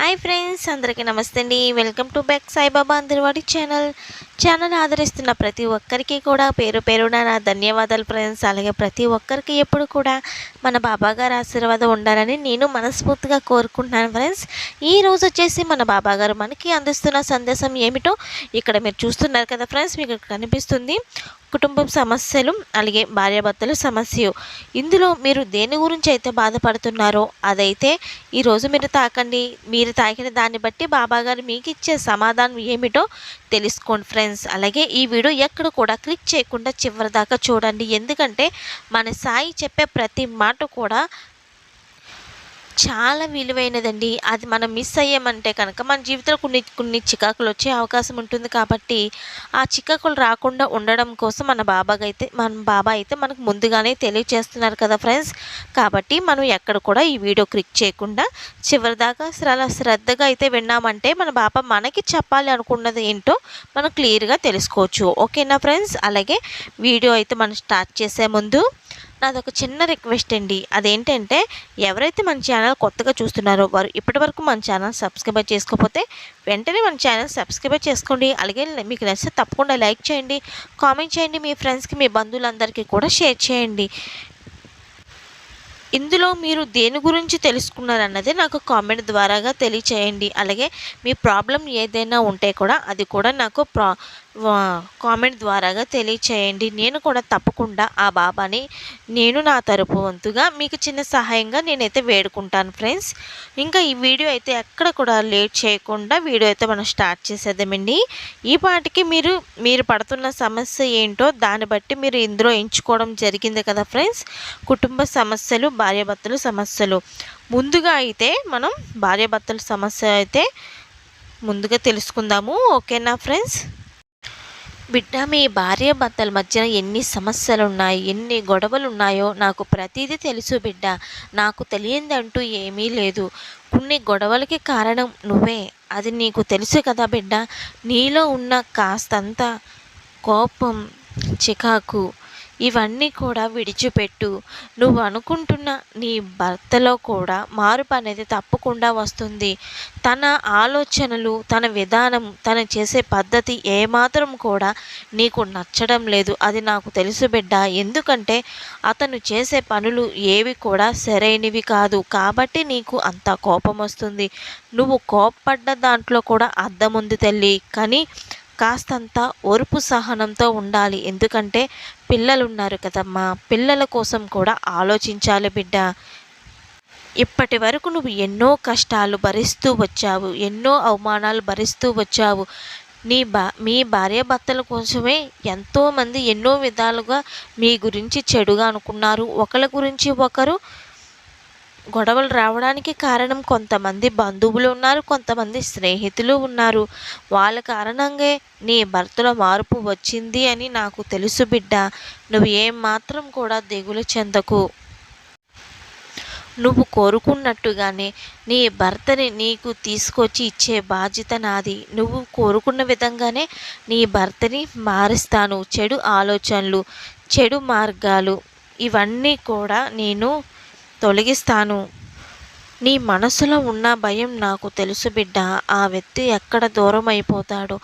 Hi friends అందరికీ నమస్తే అండి. వెల్కమ్ టు బ్యాక్ సాయిబాబా అందరివాడి ఛానల్. ఛానల్ ఆదరిస్తున్న ప్రతి ఒక్కరికి కూడా పేరు పేరున నా ధన్యవాదాలు ఫ్రెండ్స్. అలాగే ప్రతి ఒక్కరికి ఎప్పుడు కూడా మన బాబా గారు ఆశీర్వాదం ఉండాలని నేను మనస్ఫూర్తిగా కోరుకుంటున్నాను ఫ్రెండ్స్. ఈ రోజు వచ్చేసి మన బాబా గారు మనకి అందిస్తున్న సందేశం ఏమిటో ఇక్కడ మీరు చూస్తున్నారు కదా ఫ్రెండ్స్ మీకు కనిపిస్తుంది. కుటుంబం సమస్యలు అలాగే భార్యాభర్తల సమస్య ఇందులో మీరు దేని గురించి అయితే బాధపడుతున్నారో అదైతే ఈరోజు మీరు తాకండి. మీరు తాగిన దాన్ని బట్టి బాబాగారు మీకు ఇచ్చే సమాధానం ఏమిటో తెలుసుకోండి ఫ్రెండ్స్. అలాగే ఈ వీడియో ఎక్కడ కూడా క్లిక్ చేయకుండా చివరి దాకా చూడండి. ఎందుకంటే మన సాయి చెప్పే ప్రతి మాట కూడా చాలా విలువైనదండి. అది మనం మిస్ అయ్యామంటే కనుక మన జీవితంలో కొన్ని కొన్ని చికాకులు వచ్చే అవకాశం ఉంటుంది కాబట్టి ఆ చికాకులు రాకుండా ఉండడం కోసం మన బాబాగా అయితే మన బాబా అయితే మనకు ముందుగానే తెలియజేస్తున్నారు కదా ఫ్రెండ్స్. కాబట్టి మనం ఎక్కడ కూడా ఈ వీడియో క్లిక్ చేయకుండా చివరిదాకా చాలా శ్రద్ధగా అయితే విన్నామంటే మన బాబా మనకి చెప్పాలి అనుకున్నది ఏంటో మనం క్లియర్గా తెలుసుకోవచ్చు. ఓకేనా ఫ్రెండ్స్? అలాగే వీడియో అయితే మనం స్టార్ట్ చేసే ముందు నాది ఒక చిన్న రిక్వెస్ట్ అండి. అదేంటంటే ఎవరైతే మన ఛానల్ కొత్తగా చూస్తున్నారో వారు ఇప్పటివరకు మన ఛానల్ సబ్స్క్రైబ్ చేసుకోకపోతే వెంటనే మన ఛానల్ సబ్స్క్రైబ్ చేసుకోండి. అలాగే మీకు నచ్చితే తప్పకుండా లైక్ చేయండి. కామెంట్ చేయండి మీ ఫ్రెండ్స్కి మీ బంధువులందరికీ కూడా షేర్ చేయండి. ఇందులో మీరు దేని గురించి తెలుసుకున్నారన్నది నాకు కామెంట్ ద్వారాగా తెలియచేయండి. అలాగే మీ ప్రాబ్లం ఏదైనా ఉంటే కూడా అది కూడా నాకు ప్రా కామెంట్ ద్వారాగా తెలియచేయండి. నేను కూడా తప్పకుండా ఆ బాబాని నేను నా తరపు వంతుగా మీకు చిన్న సహాయంగా నేనైతే వేడుకుంటాను ఫ్రెండ్స్. ఇంకా ఈ వీడియో అయితే ఎక్కడ కూడా లేట్ చేయకుండా వీడియో అయితే మనం స్టార్ట్ చేసేద్దామండి. ఈ పాటికి మీరు మీరు పడుతున్న సమస్య ఏంటో దాన్ని బట్టి మీరు ఇందులో ఎంచుకోవడం జరిగింది కదా ఫ్రెండ్స్. కుటుంబ సమస్యలు భార్యాభర్తల సమస్యలు. ముందుగా అయితే మనం భార్యాభర్తల సమస్య అయితే ముందుగా తెలుసుకుందాము. ఓకేనా ఫ్రెండ్స్? బిడ్డ మీ భార్య భర్తల మధ్య ఎన్ని సమస్యలు ఉన్నాయి ఎన్ని గొడవలు ఉన్నాయో నాకు ప్రతిదీ తెలుసు బిడ్డ. నాకు తెలియదంటూ ఏమీ లేదు. కొన్ని గొడవలకి కారణం నువ్వే. అది నీకు తెలుసు కదా బిడ్డ. నీలో ఉన్న కాస్తంత కోపం చికాకు ఇవన్నీ కూడా విడిచిపెట్టు. నువ్వు అనుకుంటున్న నీ భర్తలో కూడా మార్పు అనేది తప్పకుండా వస్తుంది. తన ఆలోచనలు తన విధానం తను చేసే పద్ధతి ఏమాత్రం కూడా నీకు నచ్చడం లేదు. అది నాకు తెలుసు బిడ్డ. ఎందుకంటే అతను చేసే పనులు ఏవి కూడా సరైనవి కాదు. కాబట్టి నీకు అంత కోపం వస్తుంది. నువ్వు కోపపడ్డ దాంట్లో కూడా అర్థం ఉంది తల్లి. కానీ కాస్తంత ఓర్పు సహనంతో ఉండాలి. ఎందుకంటే పిల్లలు ఉన్నారు కదమ్మా. పిల్లల కోసం కూడా ఆలోచించాలి బిడ్డ. ఇప్పటి వరకు నువ్వు ఎన్నో కష్టాలు భరిస్తూ వచ్చావు. ఎన్నో అవమానాలు భరిస్తూ వచ్చావు. నీ బా మీ భార్యాభర్తల కోసమే ఎంతోమంది ఎన్నో విధాలుగా మీ గురించి చెడుగా అనుకున్నారు. ఒకరి గురించి ఒకరు గొడవలు రావడానికి కారణం కొంతమంది బంధువులు ఉన్నారు కొంతమంది స్నేహితులు ఉన్నారు. వాళ్ళ కారణంగా నీ భర్తలో మార్పు వచ్చింది అని నాకు తెలుసు బిడ్డ. నువ్వు ఏం మాత్రం కూడా దిగులు చెందకు. నువ్వు కోరుకున్నట్టుగానే నీ భర్తని నీకు తీసుకొచ్చి ఇచ్చే బాధ్యత నాది. నువ్వు కోరుకున్న విధంగానే నీ భర్తని మారుస్తాను. చెడు ఆలోచనలు చెడు మార్గాలు ఇవన్నీ కూడా నేను తొలగిస్తాను. నీ మనసులో ఉన్న భయం నాకు తెలుసు బిడ్డ. ఆ వ్యక్తి ఎక్కడ దూరం అయిపోతాడో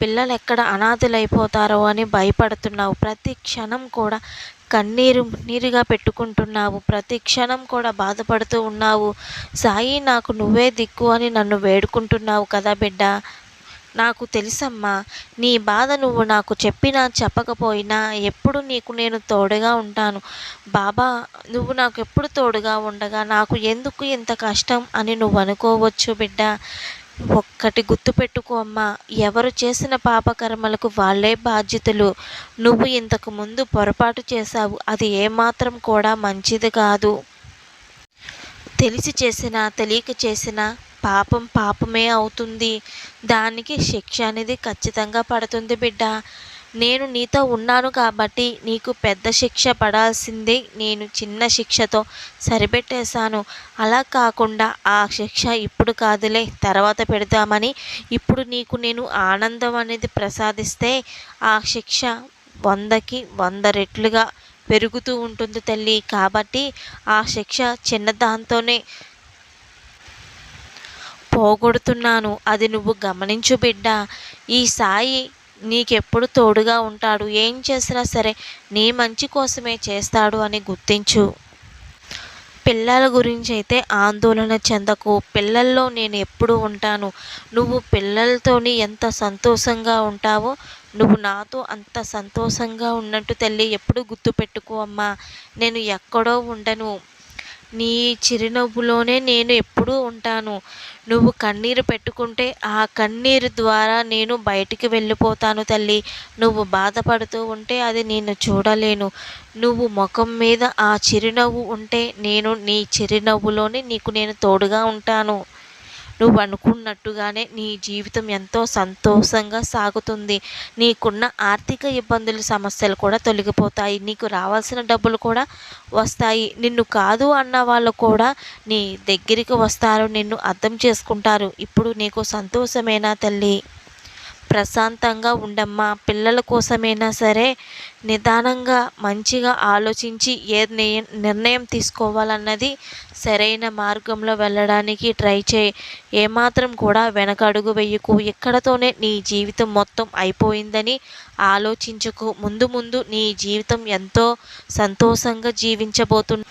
పిల్లలు ఎక్కడ అనాథలైపోతారో అని భయపడుతున్నావు. ప్రతి క్షణం కూడా కన్నీరు నీరుగా పెట్టుకుంటున్నావు. ప్రతి క్షణం కూడా బాధపడుతూ ఉన్నావు. సాయి నాకు నువ్వే దిక్కు అని నన్ను వేడుకుంటున్నావు కదా బిడ్డ. నాకు తెలుసమ్మా నీ బాధ నువ్వు నాకు చెప్పినా చెప్పకపోయినా ఎప్పుడు నీకు నేను తోడుగా ఉంటాను. బాబా నువ్వు నాకు ఎప్పుడు తోడుగా ఉండగా నాకు ఎందుకు ఇంత కష్టం అని నువ్వు అనుకోవచ్చు బిడ్డ. ఒక్కటి గుర్తుపెట్టుకో అమ్మా ఎవరు చేసిన పాపకర్మలకు వాళ్ళే బాధ్యతలు. నువ్వు ఇంతకు ముందు పొరపాటు చేశావు అది ఏమాత్రం కూడా మంచిది కాదు. తెలిసి చేసినా తెలియక చేసినా పాపం పాపమే అవుతుంది. దానికి శిక్ష అనేది ఖచ్చితంగా పడుతుంది బిడ్డ. నేను నీతో ఉన్నాను కాబట్టి నీకు పెద్ద శిక్ష పడాల్సిందే. నేను చిన్న శిక్షతో సరిపెట్టేశాను. అలా కాకుండా ఆ శిక్ష ఇప్పుడు కాదులే. తర్వాత పెడదామని ఇప్పుడు నీకు నేను ఆనందం అనేది ప్రసాదిస్తే ఆ శిక్ష వందకి వంద రెట్లుగా పెరుగుతూ ఉంటుంది తల్లి. కాబట్టి ఆ శిక్ష చిన్నదాంతోనే పోగొడుతున్నాను. అది నువ్వు గమనించు బిడ్డ. ఈ సాయి నీకెప్పుడు తోడుగా ఉంటాడు. ఏం చేసినా సరే నీ మంచి కోసమే చేస్తాడు అని గుర్తించు. పిల్లల గురించి అయితే ఆందోళన చెందకు. పిల్లల్లో నేను ఎప్పుడు ఉంటాను. నువ్వు పిల్లలతోని ఎంత సంతోషంగా ఉంటావో నువ్వు నాతో అంత సంతోషంగా ఉన్నట్టు తల్లి ఎప్పుడు గుర్తుపెట్టుకో అమ్మా. నేను ఎక్కడో ఉండను. నీ చిరునవ్వులోనే నేను ఎప్పుడూ ఉంటాను. నువ్వు కన్నీరు పెట్టుకుంటే ఆ కన్నీరు ద్వారా నేను బయటికి వెళ్ళిపోతాను తల్లి. నువ్వు బాధపడుతూ ఉంటే అది నేను చూడలేను. నువ్వు ముఖం మీద ఆ చిరునవ్వు ఉంటే నేను నీ చిరునవ్వులోనే నీకు నేను తోడుగా ఉంటాను. నువ్వు అనుకున్నట్టుగానే నీ జీవితం ఎంతో సంతోషంగా సాగుతుంది. నీకున్న ఆర్థిక ఇబ్బందులు సమస్యలు కూడా తొలగిపోతాయి. నీకు రావాల్సిన డబ్బులు కూడా వస్తాయి. నిన్ను కాదు అన్న వాళ్ళు కూడా నీ దగ్గరికి వస్తారు. నిన్ను అర్థం చేసుకుంటారు. ఇప్పుడు నీకు సంతోషమేనా తల్లి? ప్రశాంతంగా ఉండమ్మా. పిల్లల కోసమైనా సరే నిదానంగా మంచిగా ఆలోచించి ఏ నిర్ణయం తీసుకోవాలన్నది సరైన మార్గంలో వెళ్ళడానికి ట్రై చేయి. ఏమాత్రం కూడా వెనకడుగు వెయ్యకు ఎక్కడతోనే నీ జీవితం మొత్తం అయిపోయిందని ఆలోచించకు. ముందు ముందు నీ జీవితం ఎంతో సంతోషంగా జీవించబోతున్నా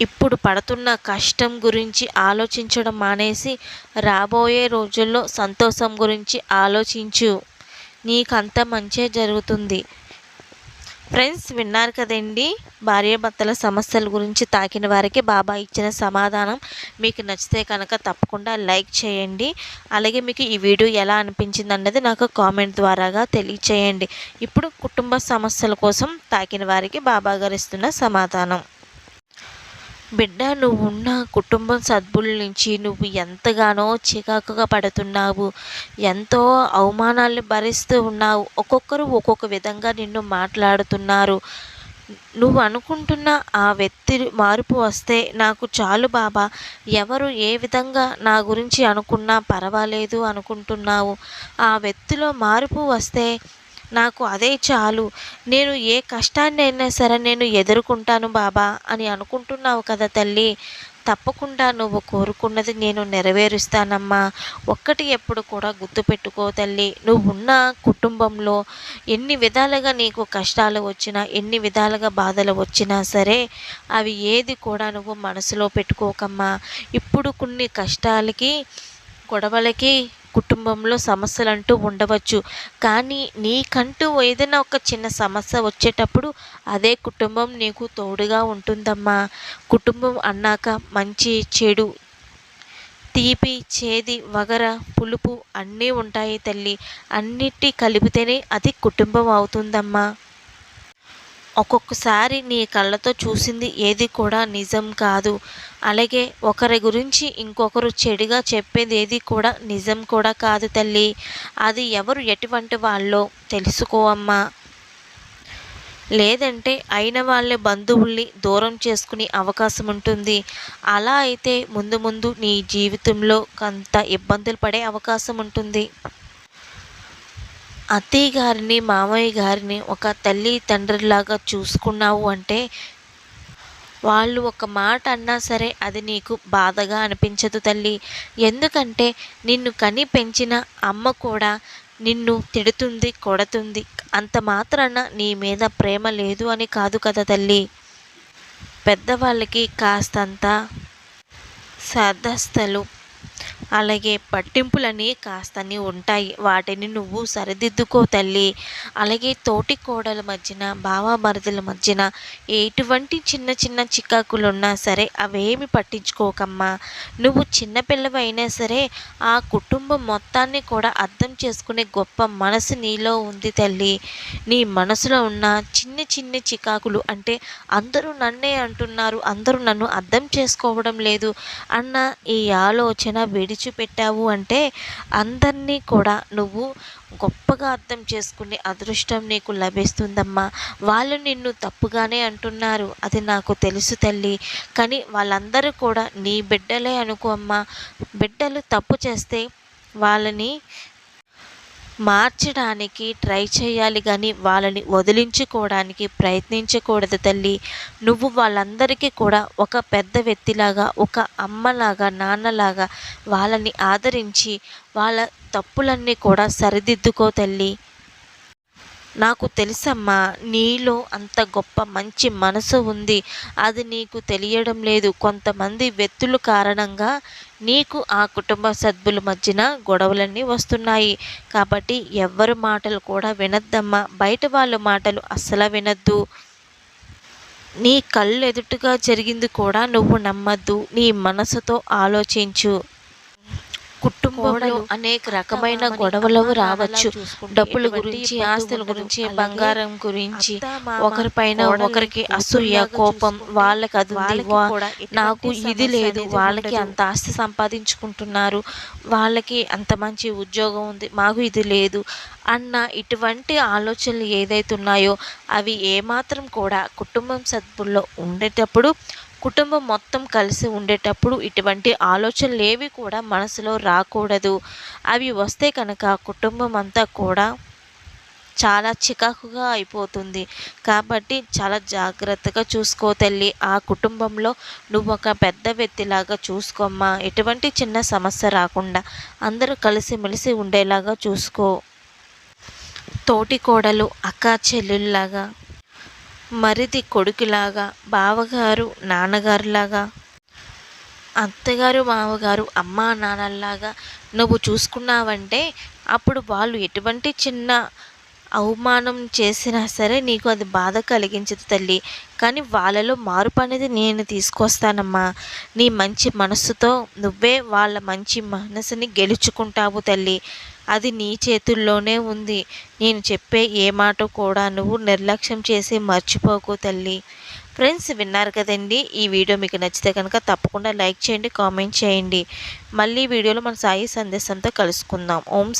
ఇప్పుడు పడుతున్న కష్టం గురించి ఆలోచించడం మానేసి రాబోయే రోజుల్లో సంతోషం గురించి ఆలోచించు. నీకంత మంచే జరుగుతుంది. ఫ్రెండ్స్ విన్నారు కదండి? భార్యాభర్తల సమస్యల గురించి తాకిన వారికి బాబా ఇచ్చిన సమాధానం. మీకు నచ్చితే కనుక తప్పకుండా లైక్ చేయండి. అలాగే మీకు ఈ వీడియో ఎలా అనిపించింది అన్నది నాకు కామెంట్ ద్వారాగా తెలియచేయండి. ఇప్పుడు కుటుంబ సమస్యల కోసం తాకిన వారికి బాబా గారు ఇస్తున్న సమాధానం. బిడ్డ నువ్వు ఉన్న కుటుంబం సద్బుల నుంచి నువ్వు ఎంతగానో చికాకుగా పడుతున్నావు ఎంతో అవమానాలను భరిస్తూ ఉన్నావు. ఒక్కొక్కరు ఒక్కొక్క విధంగా నిన్ను మాట్లాడుతున్నారు. నువ్వు అనుకుంటున్న ఆ వ్యక్తి మార్పు వస్తే నాకు చాలు బాబా. ఎవరు ఏ విధంగా నా గురించి అనుకున్నా పర్వాలేదు అనుకుంటున్నావు. ఆ వ్యక్తిలో మార్పు వస్తే నాకు అదే చాలు. నేను ఏ కష్టాన్ని అయినా సరే నేను ఎదుర్కొంటాను బాబా అని అనుకుంటున్నావు కదా తల్లి. తప్పకుండా నువ్వు కోరుకున్నది నేను నెరవేరుస్తానమ్మా. ఒక్కటి ఎప్పుడు కూడా గుర్తుపెట్టుకో తల్లి. నువ్వు ఉన్న కుటుంబంలో ఎన్ని విధాలుగా నీకు కష్టాలు వచ్చినా ఎన్ని విధాలుగా బాధలు వచ్చినా సరే అవి ఏది కూడా నువ్వు మనసులో పెట్టుకోకమ్మా. ఇప్పుడు కొన్ని కష్టాలకి గొడవలకి కుటుంబంలో సమస్యలు అంటూ ఉండవచ్చు. కానీ నీకంటూ ఏదైనా ఒక చిన్న సమస్య వచ్చేటప్పుడు అదే కుటుంబం నీకు తోడుగా ఉంటుందమ్మా. కుటుంబం అన్నాక మంచి చెడు తీపి చేది వగర పులుపు అన్నీ ఉంటాయి తల్లి. అన్నిటి కలిపితేనే అది కుటుంబం అవుతుందమ్మా. ఒక్కొక్కసారి నీ కళ్ళతో చూసింది ఏది కూడా నిజం కాదు. అలాగే ఒకరి గురించి ఇంకొకరు చెడుగా చెప్పేది ఏది కూడా నిజం కూడా కాదు తల్లి. అది ఎవరు ఎటువంటి వాళ్ళో తెలుసుకోవమ్మా లేదంటే అయిన వాళ్ళ బంధువుల్ని దూరం చేసుకునే అవకాశం ఉంటుంది. అలా అయితే ముందు ముందు నీ జీవితంలో కొంత ఇబ్బందులు పడే అవకాశం ఉంటుంది. అత్తయ్య గారిని మామయ్య గారిని ఒక తల్లి తండ్రిలాగా చూసుకున్నావు అంటే వాళ్ళు ఒక మాట అన్నా సరే అది నీకు బాధగా అనిపించదు తల్లి. ఎందుకంటే నిన్ను కని పెంచిన అమ్మ కూడా నిన్ను తిడుతుంది కొడుతుంది. అంత మాత్రాన నీ మీద ప్రేమ లేదు అని కాదు కదా తల్లి. పెద్దవాళ్ళకి కాస్తంత సదస్తలు అలాగే పట్టింపులని కాస్తని ఉంటాయి. వాటిని నువ్వు సరిదిద్దుకో తల్లి. అలాగే తోటి కోడల మధ్యన బావామరదల మధ్యన ఎటువంటి చిన్న చిన్న చికాకులు ఉన్నా సరే అవేమి పట్టించుకోకమ్మా. నువ్వు చిన్నపిల్లవైనా సరే ఆ కుటుంబం మొత్తాన్ని కూడా అర్థం చేసుకునే గొప్ప మనసు నీలో ఉంది తల్లి. నీ మనసులో ఉన్న చిన్న చిన్న చికాకులు అంటే అందరూ నన్నే అంటున్నారు అందరూ నన్ను అర్థం చేసుకోవడం లేదు అన్న ఈ ఆలోచన విడిచి విడిచిపెట్టావు అంటే అందరినీ కూడా నువ్వు గొప్పగా అర్థం చేసుకునే అదృష్టం నీకు లభిస్తుందమ్మా. వాళ్ళు నిన్ను తప్పుగానే అంటున్నారు. అది నాకు తెలుసు తల్లి. కానీ వాళ్ళందరూ కూడా నీ బిడ్డలే అనుకో అమ్మా. బిడ్డలు తప్పు చేస్తే వాళ్ళని మార్చడానికి ట్రై చేయాలి కానీ వాళ్ళని వదిలించుకోవడానికి ప్రయత్నించకూడదు తల్లి. నువ్వు వాళ్ళందరికీ కూడా ఒక పెద్ద వ్యక్తిలాగా ఒక అమ్మలాగా నాన్నలాగా వాళ్ళని ఆదరించి వాళ్ళ తప్పులన్నీ కూడా సరిదిద్దుకో తల్లి. నాకు తెలుసమ్మా నీలో అంత గొప్ప మంచి మనసు ఉంది. అది నీకు తెలియడం లేదు. కొంతమంది వ్యక్తుల కారణంగా నీకు ఆ కుటుంబ సభ్యుల మధ్యన గొడవలన్నీ వస్తున్నాయి. కాబట్టి ఎవ్వరి మాటలు కూడా వినద్దమ్మా. బయట వాళ్ళ మాటలు అస్సలు వినద్దు. నీ కళ్ళు ఎదుటగా జరిగింది కూడా నువ్వు నమ్మద్దు. నీ మనసుతో ఆలోచించు. కుటుంబంలో అనేక రకమైన గొడవలు రావచ్చు. డబ్బుల గురించి ఆస్తుల గురించి బంగారం గురించి ఒకరిపైన ఒకరికి అసూయ కోపం వాళ్ళకి అది నాకు ఇది లేదు. వాళ్ళకి అంత ఆస్తి సంపాదించుకుంటున్నారు. వాళ్ళకి అంత మంచి ఉద్యోగం ఉంది. మాకు ఇది లేదు. అన్న ఇటువంటి ఆలోచనలు ఏదైతే ఉన్నాయో అవి ఏమాత్రం కూడా కుటుంబం సభ్యుల్లో ఉండేటప్పుడు కుటుంబం మొత్తం కలిసి ఉండేటప్పుడు ఇటువంటి ఆలోచనలు ఏవి కూడా మనసులో రాకూడదు. అవి వస్తే కనుక కుటుంబం అంతా కూడా చాలా చికాకుగా అయిపోతుంది. కాబట్టి చాలా జాగ్రత్తగా చూసుకో తల్లి. ఆ కుటుంబంలో నువ్వు ఒక పెద్ద వ్యక్తిలాగా చూసుకోమ్మా. ఎటువంటి చిన్న సమస్య రాకుండా అందరూ కలిసిమెలిసి ఉండేలాగా చూసుకో. తోటి కోడలు అక్క చెల్లెళ్ళలాగా మరిది కొడుకులాగా బావగారు నాన్నగారులాగా అత్తగారు మామగారు అమ్మా నాన్నలాగా నువ్వు చూసుకున్నావంటే అప్పుడు వాళ్ళు ఎటువంటి చిన్న అవమానం చేసినా సరే నీకు అది బాధ కలిగించదు తల్లి. కానీ వాళ్ళలో మార్పు అనేది నేను తీసుకొస్తానమ్మా. నీ మంచి మనసుతో నువ్వే వాళ్ళ మంచి మనసుని గెలుచుకుంటావు తల్లి. అది నీ చేతుల్లోనే ఉంది. నేను చెప్పే ఏ మాట కూడా నువ్వు నిర్లక్ష్యం చేసి మర్చిపోకు తల్లి. ఫ్రెండ్స్ విన్నారు కదండి? ఈ వీడియో మీకు నచ్చితే కనుక తప్పకుండా లైక్ చేయండి కామెంట్ చేయండి. మళ్ళీ వీడియోలో మన సాయి సందేశంతో కలుసుకుందాం. ఓం